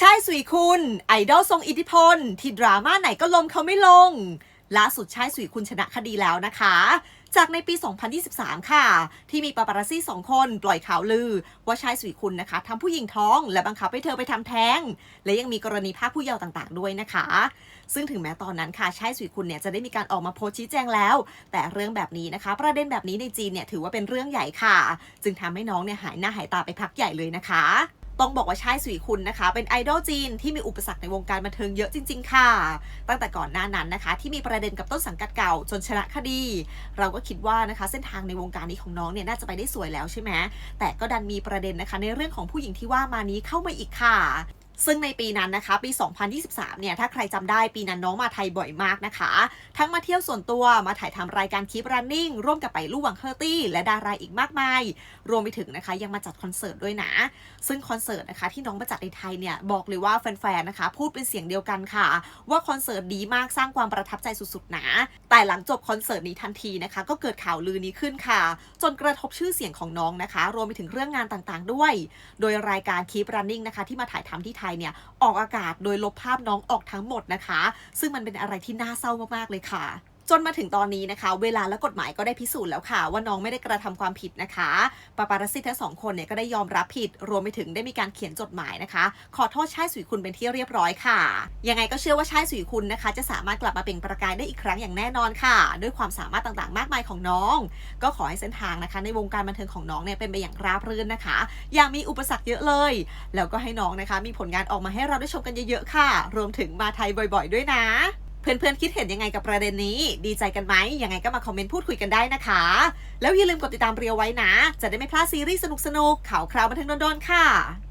ชายสุยคุณ ไอดอลทรงอิทธิพล ที่ดราม่าไหนก็ลมเขาไม่ลง ล่าสุดชายสุยคุณชนะคดีแล้วนะคะ จากในปี 2023 ค่ะ ที่มีปาปารัสซี่สองคนปล่อยข่าวลือ ว่าชายสุยคุณนะคะทำผู้หญิงท้องและบังคับให้เธอไปทำแท้ง และยังมีกรณีภาคผู้เยาว์ต่างๆ ด้วยนะคะ ซึ่งถึงแม้ตอนนั้นค่ะชายสุยคุณเนี่ยจะได้มีการออกมาโพสชี้แจงแล้ว แต่เรื่องแบบนี้นะคะ ประเด็นแบบนี้ในจีนเนี่ยถือว่าเป็นเรื่องใหญ่ค่ะ จึงทำให้น้องเนี่ยหายหน้าหายตาไปพักใหญ่เลยนะคะ ต้องบอกว่าชายสุยคุณนะคะ เป็นไอดอลจีนที่มีอุปสรรคในวงการบันเทิงเยอะจริง ๆ ค่ะ ตั้งแต่ก่อนหน้านั้นนะคะ ที่มีประเด็นกับต้นสังกัดเก่าจนชนะคดี เราก็คิดว่านะคะ เส้นทางในวงการนี้ของน้องเนี่ยน่าจะไปได้สวยแล้วใช่ไหมแต่ก็ดันมีประเด็นนะคะ ในเรื่องของผู้หญิงที่ว่ามานี้เข้ามาอีกค่ะ ซึ่งในปีนั้นนะคะ ปี 2023 เนี่ย ถ้าใครจำได้ปีนั้นน้องมาไทยบ่อยมากนะคะ ทั้งมาเที่ยวส่วนตัวมาถ่ายทำรายการคลิป running ร่วมกับไปลู่หวังเคอร์ตี้ และดาราอีกมากมาย รวมไปถึงนะคะ ยังมาจัดคอนเสิร์ตด้วยนะ ซึ่งคอนเสิร์ตนะคะที่น้องมาจัดในไทยเนี่ย บอกเลยว่าแฟนๆนะคะ พูดเป็นเสียงเดียวกันค่ะ ว่าคอนเสิร์ตดีมากสร้างความประทับใจสุดๆนะแต่หลังจบคอนเสิร์ตนี้ทันทีนะคะ ก็เกิดข่าวลือนี้ขึ้นค่ะ จนกระทบชื่อเสียงของน้องนะคะ รวมไปถึงเรื่องงานต่างๆ ด้วย โดยรายการ Keep Running นะคะที่มาถ่ายทำที่ไทยเนี่ยออกอากาศโดยลบภาพน้องออกทั้งหมดนะคะ ซึ่งมันเป็นอะไรที่น่าเศร้ามากๆเลยค่ะ จนมาถึงตอนนี้นะคะ เวลาและกฎหมายก็ได้พิสูจน์แล้วค่ะ ว่าน้องไม่ได้กระทำความผิดนะคะปาปารัสซีทั้งสองคนเนี่ยก็ได้ยอมรับผิด รวมไปถึงได้มีการเขียนจดหมายนะคะ ขอโทษชายสุยคุณเป็นที่เรียบร้อยค่ะ ยังไงก็เชื่อว่าชายสุยคุณนะคะ จะสามารถกลับมาเปล่งประกายได้อีกครั้งอย่างแน่นอนค่ะ ด้วยความสามารถต่างๆ มากมายของน้อง ก็ขอให้เส้นทางนะคะ ในวงการบันเทิงของน้องเนี่ยเป็นไปอย่างราบรื่นนะคะ อย่างมีอุปสรรคเยอะเลย แล้วก็ให้น้องนะคะ มีผลงานออกมาให้เราได้ชมกันเยอะๆค่ะ รวมถึงมาไทยบ่อย ๆ ด้วยนะ เพื่อนๆคิดเห็นยังไงกับประเด็นนี้ ดีใจกันไหมยังไงก็มาคอมเมนต์พูดคุยกันได้นะคะ แล้วอย่าลืมกดติดตามเรียวไว้นะ จะได้ไม่พลาดซีรีส์สนุกๆข่าวคราวบันเทิงโดนๆค่ะ